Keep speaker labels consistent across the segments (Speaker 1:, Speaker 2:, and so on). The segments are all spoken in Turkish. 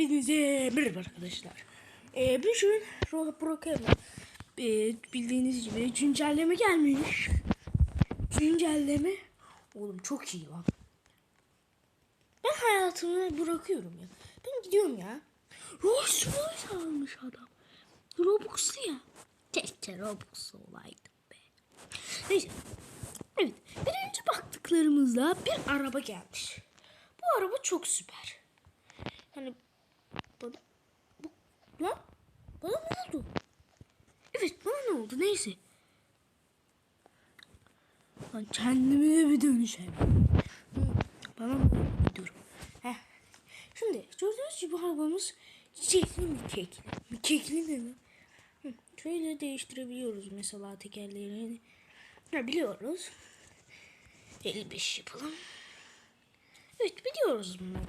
Speaker 1: Hepinize merhaba arkadaşlar. Ee, bugün Roha Broke'la ee, bildiğiniz gibi güncelleme gelmiş. Güncelleme. Oğlum çok iyi lan. Ben hayatımı bırakıyorum ya. Ben gidiyorum ya. Rolls Royce almış adam. Robux'lu ya. Keşke Robux olaydı be. Neyse. Evet. Birinci baktıklarımızda bir araba gelmiş. Bu araba çok süper. Hani bana ne oldu? Evet bana ne oldu neyse. Lan kendime de bir dönüşelim. Bana mı oldu? dur. Heh. Şimdi gördüğünüz gibi arabamız çiçekli mi kekli? Mi kekli mi mi? Hı, Şöyle değiştirebiliyoruz mesela tekerlerini. Ha, biliyoruz. 55 yapalım. Evet biliyoruz bunları.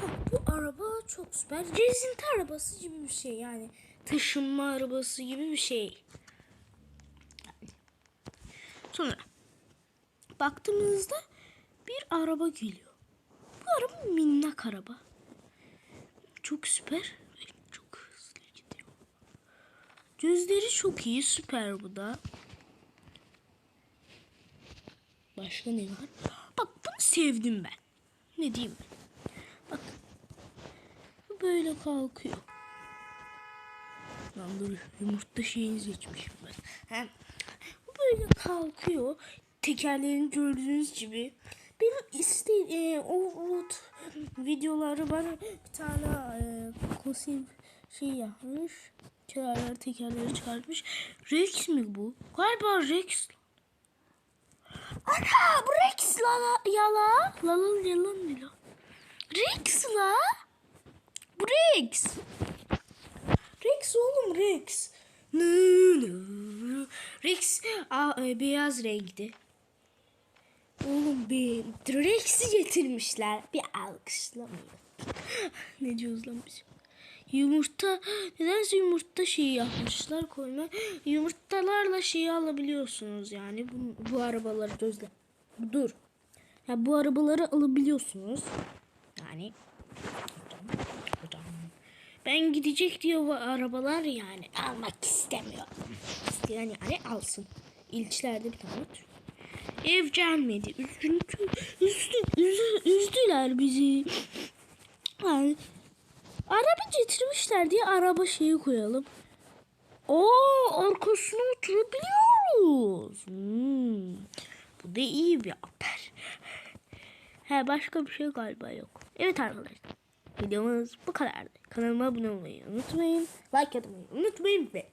Speaker 1: Ha, bu araba çok süper. Gezinti arabası gibi bir şey yani. Taşınma arabası gibi bir şey. Sonra baktığımızda bir araba geliyor. Bu araba minnak araba. Çok süper ve çok hızlı gidiyor. Gözleri çok iyi süper bu da. Başka ne var? Bak bunu sevdim ben. Ne diyeyim ben? Bak. Böyle kalkıyor. Lan dur yumurta şeyini seçmişim ben. Hem bu böyle kalkıyor. Tekerlerini gördüğünüz gibi. Benim iste e, o root videoları bana bir tane e, kosim şey yapmış. Tekerler tekerleri çıkartmış. Rex mi bu? Galiba Rex. Ana bu Rex la la yala. La la yalan la. Rex la. Bu Rex. Rex oğlum Rex. Rex a, e, beyaz renkti. Oğlum bir Rex'i getirmişler. Bir alkışlamıyor. ne diyoruz lan biz? Yumurta nedense yumurta şeyi yapmışlar koyma. Yumurtalarla şeyi alabiliyorsunuz yani bu, bu arabaları gözle. Dur. Ya bu arabaları alabiliyorsunuz. Yani ben gidecek diye bu arabalar yani almak istemiyorum. İsteyen yani alsın. İlçilerde bir tane. Ev gelmedi. Üzüntü, üzdü, üzdü, üzdüler bizi. Yani araba getirmişler diye araba şeyi koyalım. Oo arkasına oturabiliyoruz. Hmm. Bu da iyi bir haber. He başka bir şey galiba yok. Evet arkadaşlar. Videomuz bu kadardı. Kanalıma abone olmayı unutmayın. Like atmayı unutmayın ve